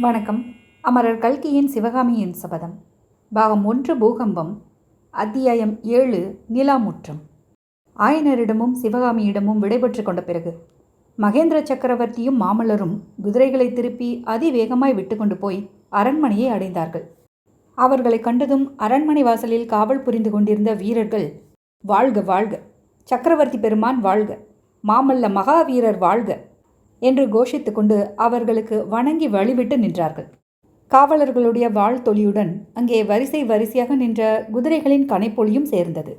வணக்கம். அமரர் கல்கியின் சிவகாமியின் சபதம். பாகம் ஒன்று பூகம்பம். அத்தியாயம் ஏழு நிலாமுற்றம். ஆயனரிடமும் சிவகாமியிடமும் விடைபெற்று கொண்ட பிறகு மகேந்திர சக்கரவர்த்தியும் மாமல்லரும் குதிரைகளை திருப்பி அதிவேகமாய் விட்டுக்கொண்டு போய் அரண்மனையை அடைந்தார்கள். அவர்களை கண்டதும் அரண்மனை வாசலில் காவல் புரிந்து கொண்டிருந்த வீரர்கள் வாழ்க வாழ்க. சக்கரவர்த்தி பெருமான் வாழ்க. மாமல்ல மகாவீரர் வாழ்க. என்று கோஷித்துக்கொண்டு அவர்களுக்கு வணங்கி வழிவிட்டு நின்றார்கள். காவலர்களுடைய வாழ்த்தொலியுடன் அங்கே வரிசை வரிசையாக நின்ற குதிரைகளின் கனைப்பொலியும் சேர்ந்தது.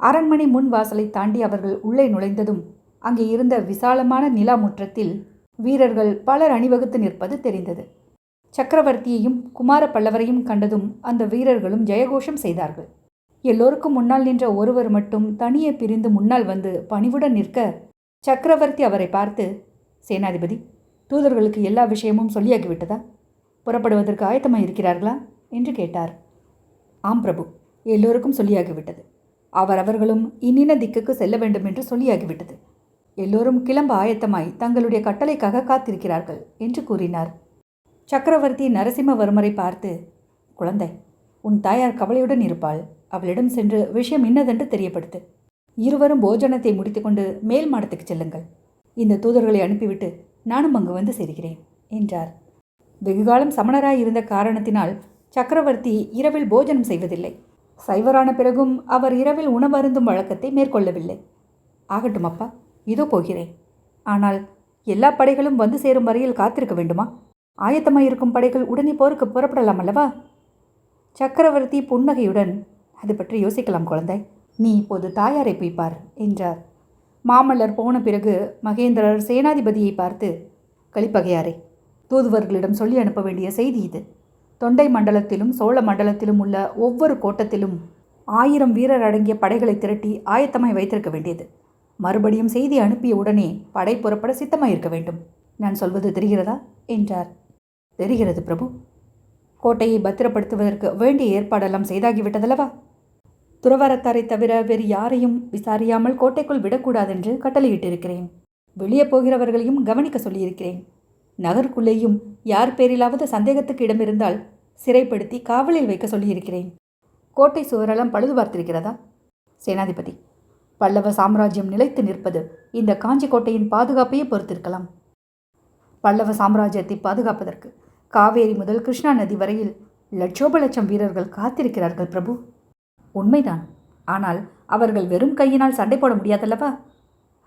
அரண்மனை முன் வாசலை தாண்டி அவர்கள் உள்ளே நுழைந்ததும் அங்கே இருந்த விசாலமான நிலா முற்றத்தில் வீரர்கள் பலர் அணிவகுத்து நிற்பது தெரிந்தது. சக்கரவர்த்தியையும் குமார பல்லவரையும் கண்டதும் அந்த வீரர்களும் ஜெயகோஷம் செய்தார்கள். எல்லோருக்கும் முன்னால் நின்ற ஒருவர் மட்டும் தனியே பிரிந்து முன்னால் வந்து பணிவுடன் நிற்க சக்கரவர்த்தி அவரை பார்த்து சேனாதிபதி தூதர்களுக்கு எல்லா விஷயமும் சொல்லியாகிவிட்டதா? புறப்படுவதற்கு ஆயத்தமாக இருக்கிறார்களா? என்று கேட்டார். ஆம் பிரபு எல்லோருக்கும் சொல்லியாகிவிட்டது. அவரவர்களும் இன்னின திக்குக்கு செல்ல வேண்டும் என்று சொல்லியாகிவிட்டது. எல்லோரும் கிளம்ப ஆயத்தமாய் தங்களுடைய கட்டளைக்காக காத்திருக்கிறார்கள் என்று கூறினார். சக்கரவர்த்தி நரசிம்மவர்மரை பார்த்து குழந்தை உன் தாயார் கவலையுடன் இருப்பாள். அவளிடம் சென்று விஷயம் இன்னதென்று தெரியப்படுத்து. இருவரும் போஜனத்தை முடித்துக்கொண்டு மேல் மாடத்துக்கு செல்லுங்கள். இந்த தூதர்களை அனுப்பிவிட்டு நானும் அங்கு வந்து சேர்கிறேன் என்றார். வெகுகாலம் சமணராய் இருந்த காரணத்தினால் சக்கரவர்த்தி இரவில் போஜனம் செய்வதில்லை. சைவரான பிறகும் அவர் இரவில் உணவருந்தும் வழக்கத்தை மேற்கொள்ளவில்லை. ஆகட்டும் அப்பா இதோ போகிறேன். ஆனால் எல்லா படைகளும் வந்து சேரும் வரையில் காத்திருக்க வேண்டுமா? ஆயத்தமாயிருக்கும் படைகள் உடனே போருக்கு புறப்படலாம் அல்லவா? சக்கரவர்த்தி புன்னகையுடன் அது பற்றி யோசிக்கலாம் குழந்தை. நீ இப்போது தாயாரை போய் பார் என்றார். மாமல்லர் போன பிறகு மகேந்திரர் சேனாதிபதியை பார்த்து கலிப்பகையாரே தூதுவர்களிடம் சொல்லி அனுப்ப வேண்டிய செய்தி இது. தொண்டை மண்டலத்திலும் சோழ மண்டலத்திலும் உள்ள ஒவ்வொரு கோட்டத்திலும் ஆயிரம் வீரர் அடங்கிய படைகளை திரட்டி ஆயத்தமாய் வைத்திருக்க வேண்டியது. மறுபடியும் செய்தி அனுப்பிய உடனே படை புறப்பட சித்தமாய் இருக்க வேண்டும். நான் சொல்வது தெரிகிறதா? என்றார். தெரிகிறது பிரபு. கோட்டையை பத்திரப்படுத்துவதற்கு வேண்டிய ஏற்பாடெல்லாம் செய்தாகிவிட்டதல்லவா? துறவரத்தாரை தவிர வேறு யாரையும் விசாரியாமல் கோட்டைக்குள் விடக்கூடாதென்று கட்டளையிட்டிருக்கிறேன். வெளியே போகிறவர்களையும் கவனிக்க சொல்லியிருக்கிறேன். நகருக்குள்ளேயும் யார் பேரிலாவது சந்தேகத்துக்கு இடமிருந்தால் சிறைப்படுத்தி காவலில் வைக்க சொல்லியிருக்கிறேன். கோட்டை சுவரெல்லாம் பழுது பார்த்திருக்கிறதா? சேனாதிபதி பல்லவ சாம்ராஜ்யம் நிலைத்து நிற்பது இந்த காஞ்சி கோட்டையின் பாதுகாப்பையே பொறுத்திருக்கலாம். பல்லவ சாம்ராஜ்யத்தை பாதுகாப்பதற்கு காவேரி முதல் கிருஷ்ணா நதி வரையில் லட்சோப லட்சம் வீரர்கள் காத்திருக்கிறார்கள் பிரபு. உண்மைதான். ஆனால் அவர்கள் வெறும் கையினால் சண்டை போட முடியாதல்லவா?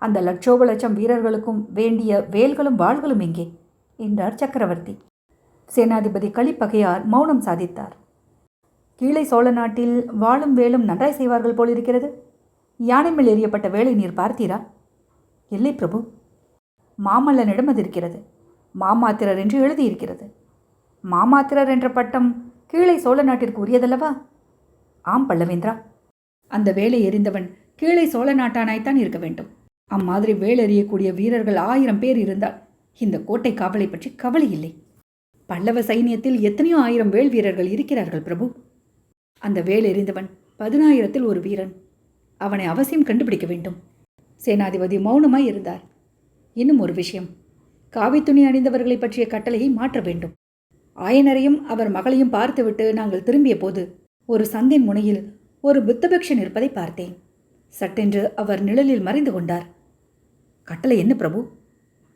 அந்த லட்சோப லட்சம் வீரர்களுக்கும் வேண்டிய வேல்களும் வாள்களும் எங்கே? என்றார் சக்கரவர்த்தி. சேனாதிபதி களிப்பகையார் மௌனம் சாதித்தார். கீழே சோழ நாட்டில் வாழும் வேலும் நன்றாய் செய்வார்கள் போலிருக்கிறது. யானை மேல் எறியப்பட்ட வேலை நீர் பார்த்தீரா? இல்லை பிரபு. மாமல்லனிடம் அது இருக்கிறது. மாமாத்திரர் என்று எழுதியிருக்கிறது. மாமாத்திரர் என்ற பட்டம் கீழே சோழ நாட்டிற்கு உரியதல்லவா? ஆம் பல்லவேந்திரா. அந்த வேலை எறிந்தவன் கீழே சோழ நாட்டானாய்த்தான் இருக்க வேண்டும். அம்மாதிரி வேலெறியக்கூடிய வீரர்கள் ஆயிரம் பேர் இருந்தால் இந்த கோட்டை காவலை பற்றி கவலை இல்லை. பல்லவ சைனியத்தில் எத்தனையோ ஆயிரம் வேல் வீரர்கள் இருக்கிறார்கள் பிரபு. அந்த வேல் எறிந்தவன் பதினாயிரத்தில் ஒரு வீரன். அவனை அவசியம் கண்டுபிடிக்க வேண்டும். சேனாதிபதி மௌனமாய் இருந்தார். இன்னும் ஒரு விஷயம். காவி துணி அணிந்தவர்களை பற்றிய கட்டளையை மாற்ற வேண்டும். ஆயனரையும் அவர் மகளையும் பார்த்துவிட்டு நாங்கள் திரும்பிய போது ஒரு சந்தின் முனையில் ஒரு புத்தபிக்ஷன் இருப்பதை பார்த்தேன். சட்டென்று அவர் நிழலில் மறைந்து கொண்டார். கட்டளை என்ன பிரபு?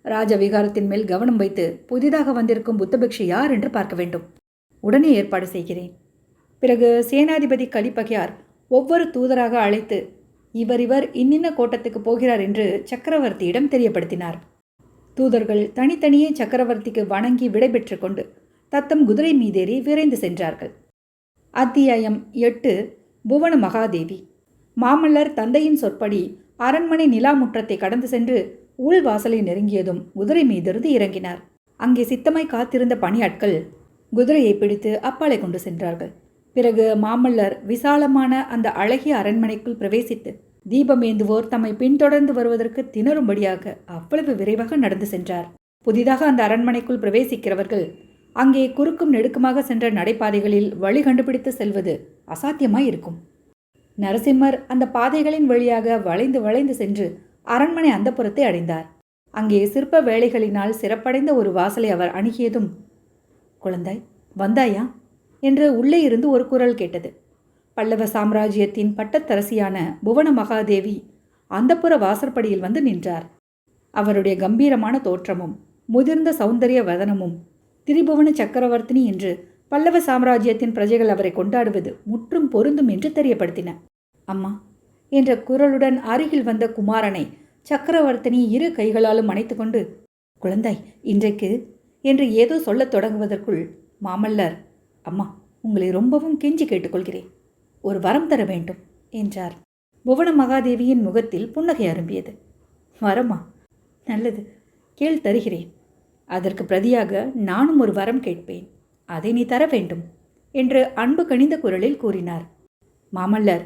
ராஜவிகாரத்தின் மேல் கவனம் வைத்து புதிதாக வந்திருக்கும் புத்தபிக்ஷை யார் என்று பார்க்க வேண்டும். உடனே ஏற்பாடு செய்கிறேன். பிறகு சேனாதிபதி கலிப்பகையார் ஒவ்வொரு தூதராக அழைத்து இவர் இவர் இன்னின்ன கோட்டத்துக்கு போகிறார் என்று சக்கரவர்த்தியிடம் தெரியப்படுத்தினார். தூதர்கள் தனித்தனியே சக்கரவர்த்திக்கு வணங்கி விடைபெற்று கொண்டு தத்தம் குதிரை மீதேறி விரைந்து சென்றார்கள். அத்தியாயம் எட்டு புவன மகாதேவி. மாமல்லர் தந்தையின் சொற்படி அரண்மனை நிலா முற்றத்தை கடந்து சென்று உள்வாசலை நெருங்கியதும் குதிரை மீதிருந்து இறங்கினார். அங்கே சித்தமாய் காத்திருந்த பணியாட்கள் குதிரையை பிடித்து அப்பாலை கொண்டு சென்றார்கள். பிறகு மாமல்லர் விசாலமான அந்த அழகிய அரண்மனைக்குள் பிரவேசித்து தீபமேந்துவோர் தம்மை பின்தொடர்ந்து வருவதற்கு திணறும்படியாக அவ்வளவு விரைவாக நடந்து சென்றார். புதிதாக அந்த அரண்மனைக்குள் பிரவேசிக்கிறவர்கள் அங்கே குறுக்கும் நெடுக்குமாக சென்ற நடைபாதைகளில் வழி கண்டுபிடித்து செல்வது அசாத்தியமாய் இருக்கும். நரசிம்மர் அந்த பாதைகளின் வழியாக வளைந்து வளைந்து சென்று அரண்மனை அந்தப்புறத்தை அடைந்தார். அங்கே சிற்ப வேலைகளினால் சிறப்படைந்த ஒரு வாசலை அவர் அணுகியதும் குழந்தாய் வந்தாயா? என்று உள்ளே இருந்து ஒரு குரல் கேட்டது. பல்லவ சாம்ராஜ்யத்தின் பட்டத்தரசியான புவன மகாதேவி அந்தப்புற வாசற்படியில் வந்து நின்றார். அவருடைய கம்பீரமான தோற்றமும் முதிர்ந்த சௌந்தரிய வதனமும் திரிபுவன சக்கரவர்த்தினி என்று பல்லவ சாம்ராஜ்யத்தின் பிரஜைகள் அவரை கொண்டாடுவது முற்றும் பொருந்தும் என்று தெரியப்படுத்தின. அம்மா என்ற குரலுடன் அருகில் வந்த குமாரனை சக்கரவர்த்தினி இரு கைகளாலும் அணைத்துக்கொண்டு குழந்தாய் இன்றைக்கு என்று ஏதோ சொல்லத் தொடங்குவதற்குள் மாமல்லர் அம்மா உங்களை ரொம்பவும் கெஞ்சி கேட்டுக்கொள்கிறேன். ஒரு வரம் தர வேண்டும் என்றார். புவன மகாதேவியின் முகத்தில் புன்னகை அரும்பியது. வரமா நல்லது கேள் தருகிறேன். அதற்கு பிரதியாக நானும் ஒரு வரம் கேட்பேன். அதை நீ தர வேண்டும் என்று அன்பு கனிந்த குரலில் கூறினார். மாமல்லர்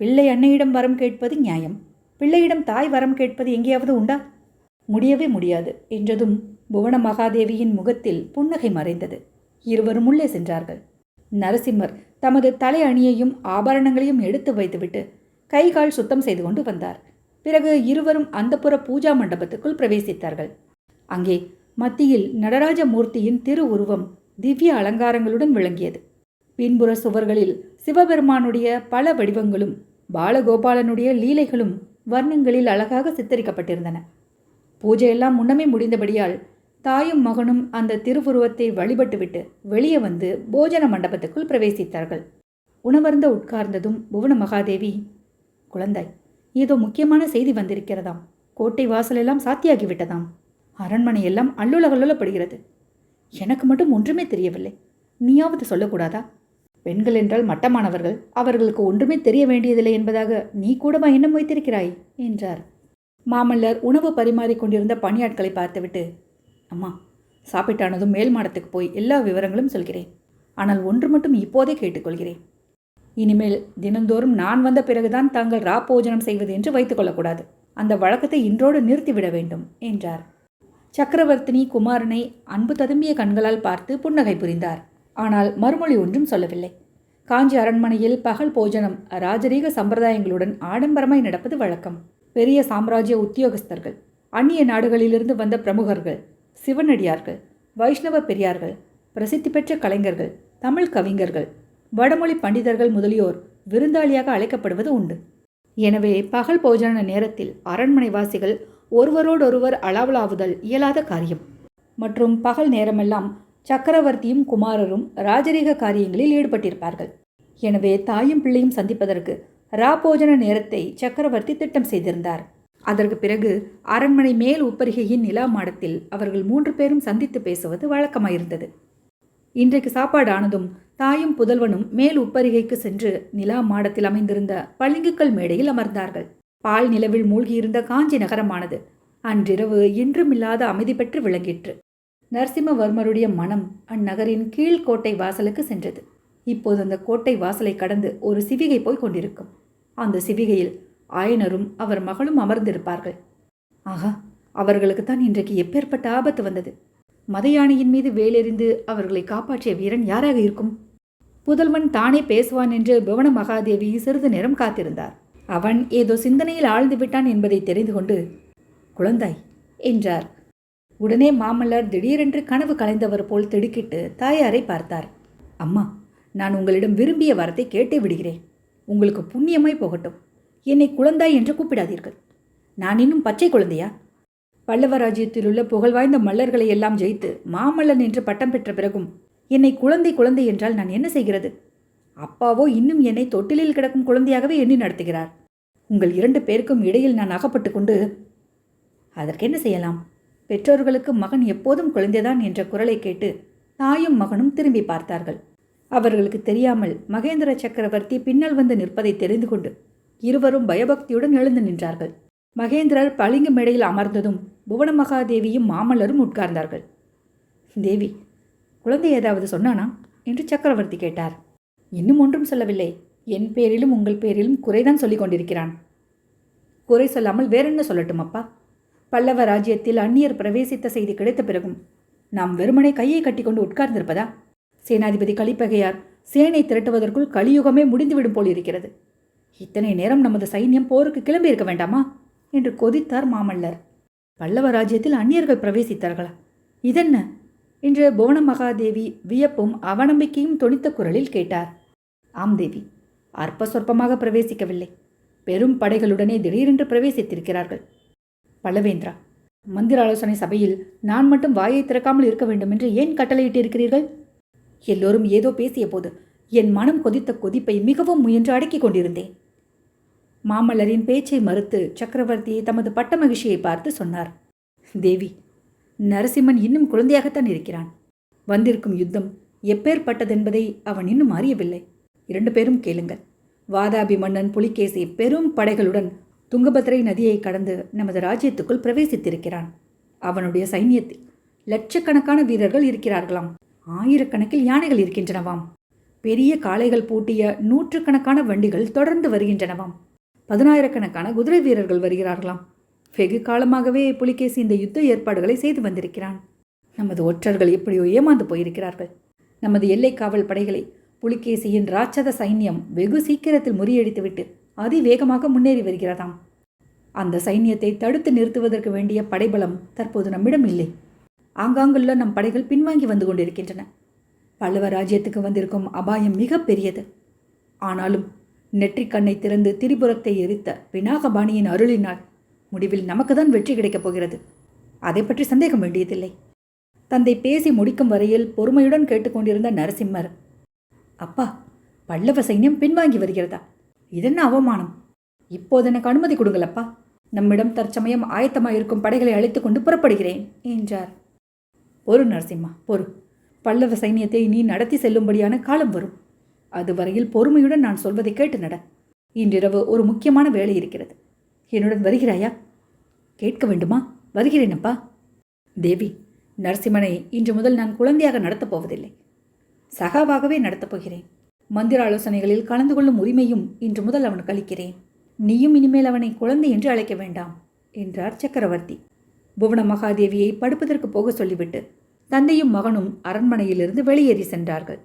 பிள்ளை அன்னையிடம் வரம் கேட்பது நியாயம். பிள்ளையிடம் தாய் வரம் கேட்பது எங்கேயாவது உண்டா? முடியவே முடியாது என்றதும் புவன மகாதேவியின் முகத்தில் புன்னகை மறைந்தது. இருவரும் உள்ளே சென்றார்கள். நரசிம்மர் தமது தலை அணியையும் ஆபரணங்களையும் எடுத்து வைத்துவிட்டு கை கால் சுத்தம் செய்து கொண்டு வந்தார். பிறகு இருவரும் அந்தப்புற பூஜா மண்டபத்துக்குள் பிரவேசித்தார்கள். அங்கே மத்தியில் நடராஜ மூர்த்தியின் திருவுருவம் திவ்ய அலங்காரங்களுடன் விளங்கியது. பின்புற சுவர்களில் சிவபெருமானுடைய பல வடிவங்களும் பாலகோபாலனுடைய லீலைகளும் வர்ணங்களில் அழகாக சித்தரிக்கப்பட்டிருந்தன. பூஜையெல்லாம் முன்னமே முடிந்தபடியால் தாயும் மகனும் அந்த திருவுருவத்தை வழிபட்டுவிட்டு வெளியே வந்து போஜன மண்டபத்துக்குள் பிரவேசித்தார்கள். உணவருந்த உட்கார்ந்ததும் புவன மகாதேவி குழந்தாய் ஏதோ முக்கியமான செய்தி வந்திருக்கிறதாம். கோட்டை வாசலெல்லாம் சாத்தியாகிவிட்டதாம். அரண்மனை எல்லாம் அல்லுலகல்லுலப்படுகிறது. எனக்கு மட்டும் ஒன்றுமே தெரியவில்லை. நீயாவது சொல்லக்கூடாதா? பெண்கள் என்றால் மட்டமானவர்கள். அவர்களுக்கு ஒன்றுமே தெரிய வேண்டியதில்லை என்பதாக நீ கூடவா எண்ணம் வைத்திருக்கிறாய்? என்றார். மாமல்லர் உணவு பரிமாறிக் கொண்டிருந்த பணியாட்களை பார்த்துவிட்டு அம்மா சாப்பிட்டானதும் மேல் மாடத்துக்கு போய் எல்லா விவரங்களும் சொல்கிறேன். ஆனால் ஒன்று மட்டும் இப்போதே கேட்டுக்கொள்கிறேன். இனிமேல் தினந்தோறும் நான் வந்த பிறகுதான் தாங்கள் ராப்போஜனம் செய்வது என்று வைத்துக்கொள்ளக்கூடாது அந்த வழக்கத்தை இன்றோடு நிறுத்திவிட வேண்டும் என்றார். சக்கரவர்த்தினி குமாரனை அன்பு ததும்பிய கண்களால் பார்த்து புன்னகை புரிந்தார். ஆனால் மறுமொழி ஒன்றும் சொல்லவில்லை. காஞ்சி அரண்மனையில் பகல் போஜனம் ராஜரீக சம்பிரதாயங்களுடன் ஆடம்பரமாய் நடப்பது வழக்கம். பெரிய சாம்ராஜ்ய உத்தியோகஸ்தர்கள் அந்நிய நாடுகளிலிருந்து வந்த பிரமுகர்கள் சிவனடியார்கள் வைஷ்ணவ பெரியார்கள் பிரசித்தி பெற்ற கலைஞர்கள் தமிழ் கவிஞர்கள் வடமொழி பண்டிதர்கள் முதலியோர் விருந்தாளியாக அழைக்கப்படுவது உண்டு. எனவே பகல் போஜன நேரத்தில் அரண்மனைவாசிகள் ஒருவரோடொருவர் அளவலாவுதல் இயலாத காரியம். மற்றும் பகல் நேரமெல்லாம் சக்கரவர்த்தியும் குமாரரும் ராஜரீக காரியங்களில் ஈடுபட்டிருப்பார்கள். எனவே தாயும் பிள்ளையும் சந்திப்பதற்கு ராபோஜன நேரத்தை சக்கரவர்த்தி திட்டம் செய்திருந்தார். அதற்கு பிறகு அரண்மனை மேல் உப்பரிகையின் நிலா மாடத்தில் அவர்கள் மூன்று பேரும் சந்தித்து பேசுவது வழக்கமாயிருந்தது. இன்றைக்கு சாப்பாடு ஆனதும் தாயும் புதல்வனும் மேல் உப்பரிகைக்கு சென்று நிலா மாடத்தில் அமைந்திருந்த பளிங்குக்கல் மேடையில் அமர்ந்தார்கள். பால் நிலவில் மூழ்கியிருந்த காஞ்சி நகரமானது அன்றிரவு இன்றுமில்லாத அமைதி பெற்று விளங்கிற்று. நரசிம்மவர்மருடைய மனம் அந்நகரின் கீழ்கோட்டை வாசலுக்கு சென்றது. இப்போது அந்த கோட்டை வாசலை கடந்து ஒரு சிவிகை போய் கொண்டிருக்கும். அந்த சிவிகையில் ஆயனரும் அவர் மகளும் அமர்ந்திருப்பார்கள். ஆகா அவர்களுக்குத்தான் இன்றைக்கு எப்பேற்பட்ட ஆபத்து வந்தது. மதையானையின் மீது வேலெறிந்து அவர்களை காப்பாற்றிய வீரன் யாராக இருக்கும்? புதல்வன் தானே பேசுவான் என்று புவன மகாதேவி சிறிது நேரம் காத்திருந்தார். அவன் ஏதோ சிந்தனையில் ஆழ்ந்து விட்டான் என்பதை தெரிந்து கொண்டு குழந்தாய் என்றார். உடனே மாமல்லர் திடீரென்று கனவு கலைந்தவர் போல் திடுக்கிட்டு தாயாரை பார்த்தார். அம்மா நான் உங்களிடம் விரும்பிய வரத்தை கேட்டே விடுகிறேன். உங்களுக்கு புண்ணியமாய் போகட்டும். என்னை குழந்தாய் என்று கூப்பிடாதீர்கள். நான் இன்னும் பச்சை குழந்தையா? பல்லவ ராஜ்யத்தில் உள்ள புகழ்வாய்ந்த மல்லர்களை எல்லாம் ஜெயித்து மாமல்லன் என்று பட்டம் பெற்ற பிறகும் என்னை குழந்தை குழந்தை என்றால் நான் என்ன செய்கிறது? அப்பாவோ இன்னும் என்னை தொட்டிலில் கிடக்கும் குழந்தையாகவே எண்ணி நடத்துகிறார். உங்கள் இரண்டு பேருக்கும் இடையில் நான் அகப்பட்டு கொண்டு அதற்கென்ன செய்யலாம்? பெற்றோர்களுக்கு மகன் எப்போதும் குழந்தைதான் என்ற குரலை கேட்டு தாயும் மகனும் திரும்பி பார்த்தார்கள். அவர்களுக்கு தெரியாமல் மகேந்திர சக்கரவர்த்தி பின்னால் வந்து நிற்பதை தெரிந்து கொண்டு இருவரும் பயபக்தியுடன் எழுந்து நின்றார்கள். மகேந்திரர் பளிங்கு மேடையில் அமர்ந்ததும் புவன மகாதேவியும் மாமல்லரும் உட்கார்ந்தார்கள். தேவி குழந்தை ஏதாவது சொன்னானா? என்று சக்கரவர்த்தி கேட்டார். இன்னும் ஒன்றும் சொல்லவில்லை. என் பேரிலும் உங்கள் பேரிலும் குறைதான் சொல்லிக் கொண்டிருக்கிறான். குறை சொல்லாமல் வேறென்ன சொல்லட்டும் அப்பா? பல்லவ ராஜ்யத்தில் அந்நியர் பிரவேசித்த செய்தி கிடைத்த பிறகும் நாம் வெறுமனை கையை கட்டிக்கொண்டு உட்கார்ந்திருப்பதா? சேனாதிபதி கலிப்பகையார் சேனை திரட்டுவதற்குள் கலியுகமே முடிந்துவிடும் போல் இருக்கிறது. இத்தனை நேரம் நமது சைன்யம் போருக்கு கிளம்பி இருக்க வேண்டாமா? என்று கொதித்தார் மாமல்லர். பல்லவ ராஜ்யத்தில் அந்நியர்கள் பிரவேசித்தார்களா? இதென்ன? என்று புவன மகாதேவி வியப்பும் அவநம்பிக்கையும் தொனித்த குரலில் கேட்டார். ஆம் தேவி. அற்ப சொற்பமாக பிரவேசிக்கவில்லை. பெரும் படைகளுடனே திடீரென்று பிரவேசித்திருக்கிறார்கள். பல்லவேந்திரா மந்திர ஆலோசனை சபையில் நான் மட்டும் வாயை திறக்காமல் இருக்க வேண்டும் என்று ஏன் கட்டளையிட்டிருக்கிறீர்கள்? எல்லோரும் ஏதோ பேசிய போது என் மனம் கொதித்த கொதிப்பை மிகவும் முயன்று அடக்கிக் கொண்டிருந்தேன். மாமல்லரின் பேச்சை மறுத்து சக்கரவர்த்தி தமது பட்ட மகிழ்ச்சியை பார்த்து சொன்னார். தேவி நரசிம்மன் இன்னும் குழந்தையாகத்தான் இருக்கிறான். வந்திருக்கும் யுத்தம் எப்பேற்பட்டதென்பதை அவன் இன்னும் அறியவில்லை. இரண்டு பேரும் கேளுங்கள். வாதாபி மன்னன் புலிகேசி பெரும் படைகளுடன் துங்கபத்ரை நதியை கடந்து நமது ராஜ்யத்துக்குள் பிரவேசித்திருக்கிறான். அவனுடைய சைன்யத்தில் லட்சக்கணக்கான வீரர்கள் இருக்கிறார்களாம். ஆயிரக்கணக்கில் யானைகள் இருக்கின்றனவாம். பெரிய காளைகள் பூட்டிய நூற்றுக்கணக்கான வண்டிகள் தொடர்ந்து வருகின்றனவாம். பதினாயிரக்கணக்கான குதிரை வீரர்கள் வருகிறார்களாம். வெகு காலமாகவே புலிகேசி இந்த யுத்த ஏற்பாடுகளை செய்து வந்திருக்கிறான். நமது ஒற்றர்கள் எப்படியோ ஏமாந்து போயிருக்கிறார்கள். நமது எல்லை காவல் படைகளை புலிகேசியின் ராட்சத சைன்யம் வெகு சீக்கிரத்தில் முறியடித்துவிட்டு அதிவேகமாக முன்னேறி வருகிறதாம். அந்த சைன்யத்தை தடுத்து நிறுத்துவதற்கு வேண்டிய படைபலம் தற்போது நம்மிடம் இல்லை. ஆங்காங்குள்ள நம் படைகள் பின்வாங்கி வந்து கொண்டிருக்கின்றன. பல்லவ ராஜ்யத்துக்கு வந்திருக்கும் அபாயம் மிக பெரியது. ஆனாலும் நெற்றிக் கண்ணை திறந்து திரிபுரத்தை எரித்த பினாகபாணியின் அருளினால் முடிவில் நமக்குதான் வெற்றி கிடைக்கப் போகிறது. அதை பற்றி சந்தேகம் வேண்டியதில்லை. தந்தை பேசி முடிக்கும் வரையில் பொறுமையுடன் கேட்டுக்கொண்டிருந்த நரசிம்மர் அப்பா பல்லவ சைன்யம் பின்வாங்கி வருகிறதா? இதென்ன அவமானம்? இப்போது எனக்கு அனுமதி கொடுங்களப்பா. நம்மிடம் தற்சமயம் ஆயத்தமாயிருக்கும் படைகளை அழைத்து கொண்டு புறப்படுகிறேன் என்றார். பொறு நரசிம்மா பொறு. பல்லவ சைன்யத்தை நீ நடத்தி செல்லும்படியான காலம் வரும். அதுவரையில் பொறுமையுடன் நான் சொல்வதை கேட்டு நட. இன்றிரவு ஒரு முக்கியமான வேலை இருக்கிறது. என்னுடன் வருகிறாயா? கேட்க வேண்டுமா? வருகிறேனப்பா. தேவி நரசிம்மனை இன்று முதல் நான் குழந்தையாக நடத்தப் போவதில்லை. சகாவாகவே நடத்தப் போகிறேன். மந்திர ஆலோசனைகளில் கலந்து கொள்ளும் உரிமையும் இன்று முதல் அவனுக்கு அளிக்கிறேன். நீயும் இனிமேல் அவனை குழந்தை என்று அழைக்க வேண்டாம் என்றார் சக்கரவர்த்தி. புவன மகாதேவியை படுப்பதற்கு போக சொல்லிவிட்டு தந்தையும் மகனும் அரண்மனையிலிருந்து வெளியேறி சென்றார்கள்.